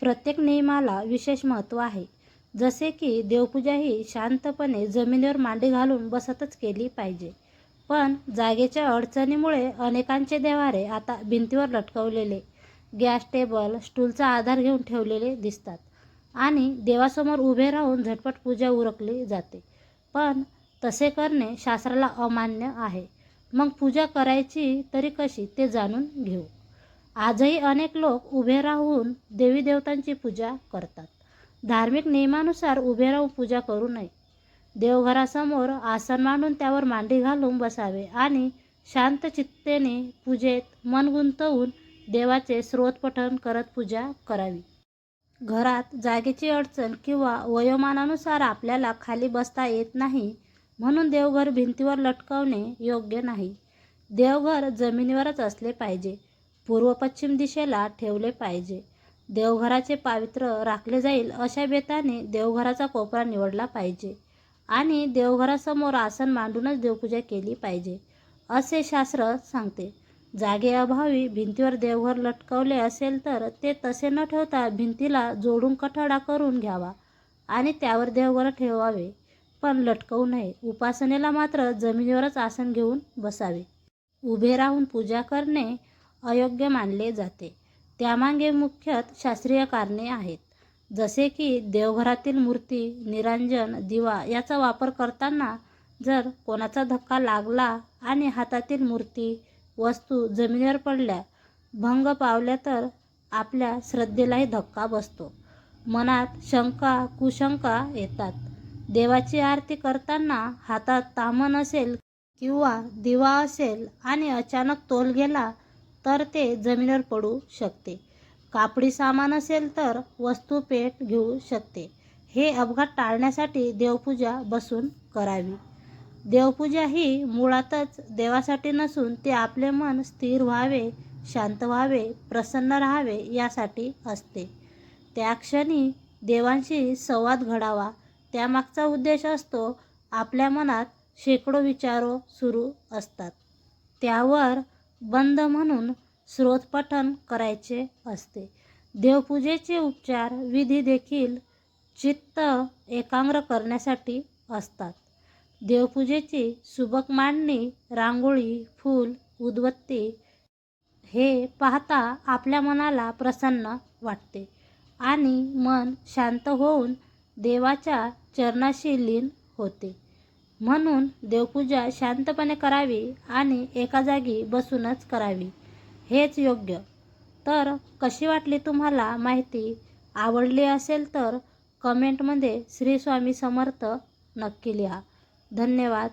प्रत्येक नियमाला विशेष महत्त्व आहे. जसे की देवपूजा ही शांतपणे जमिनीवर मांडी घालून बसतच केली पाहिजे. पण जागेच्या अडचणीमुळे अनेकांचे देवारे आता भिंतीवर लटकवलेले गॅस टेबल स्टूलचा आधार घेऊन ठेवलेले दिसतात आणि देवासमोर उभे राहून झटपट पूजा उरकली जाते. पण तसे करणे शास्त्राला अमान्य आहे. मग पूजा करायची तरी कशी ते जाणून घेऊ. आजही अनेक लोक उभे राहून देवी देवतांची पूजा करतात. धार्मिक नियमानुसार उभे राहून पूजा करू नये. देवघरासमोर आसन मांडून त्यावर मांडी घालून बसावे आणि शांत चित्तेने पूजेत मन गुंतवून देवाचे स्रोतपठण करत पूजा करावी. घरात जागेची अडचण किंवा वयोमानानुसार आपल्याला खाली बसता येत नाही म्हणून देवघर भिंतीवर लटकवणे योग्य नाही. देवघर जमिनीवरच असले पाहिजे. पूर्व पश्चिम दिशेला ठेवले पाहिजे. देवघराचे पावित्र्य राखले जाईल अशा बेताने देवघराचा कोपरा निवडला पाहिजे आणि देवघरासमोर आसन मांडूनच देवपूजा केली पाहिजे असे शास्त्र सांगते. जागेअभावी भिंतीवर देवघर लटकवले असेल तर ते तसे न ठेवता भिंतीला जोडून कठडा करून घ्यावा आणि त्यावर देवघर ठेवावे पण लटकवू नये. उपासनेला मात्र जमिनीवरच आसन घेऊन बसावे. उभे राहून पूजा करणे अयोग्य मानले जाते. त्यामागे मुख्यत शास्त्रीय कारणे आहेत. जसे की देवघरातील मूर्ती निरांजन दिवा याचा वापर करताना जर कोणाचा धक्का लागला आणि हातातील मूर्ती वस्तू जमिनीवर पडल्या भंग पावल्या तर आपल्या श्रद्धेलाही धक्का बसतो. मनात शंका कुशंका येतात. देवाची आरती करताना हातात तामण असेल किंवा दिवा असेल आणि अचानक तोल गेला तर ते जमिनीवर पडू शकते. कापडी सामान असेल तर वस्तू पेट घेऊ शकते. हे अपघात टाळण्यासाठी देवपूजा बसून करावी. देवपूजा ही मुळातच देवासाठी नसून ते आपले मन स्थिर व्हावे शांत व्हावे प्रसन्न राहावे यासाठी असते. त्या क्षणी देवांशी संवाद घडावा. त्यामागचा उद्देश असतो आपल्या मनात शेकडो विचारो सुरू असतात. त्यावर बंद म्हणून स्रोतपठण करायचे असते. देवपूजेचे उपचार विधी देखील चित्त एकाग्र करण्यासाठी असतात. देवपूजेची सुबक मांडणी रांगोळी फूल उदबत्ती हे पाहता आपल्या मनाला प्रसन्न वाटते आणि मन शांत होऊन देवाच्या चरणाशी लीन होते. म्हणून देवपूजा शांतपणे करावी आणि एका जागी बसूनच करावी. हेच योग्य. तर कशी वाटली तुम्हाला माहिती आवडली असेल तर कमेंटमध्ये श्री स्वामी समर्थ नक्की लिहा. धन्यवाद.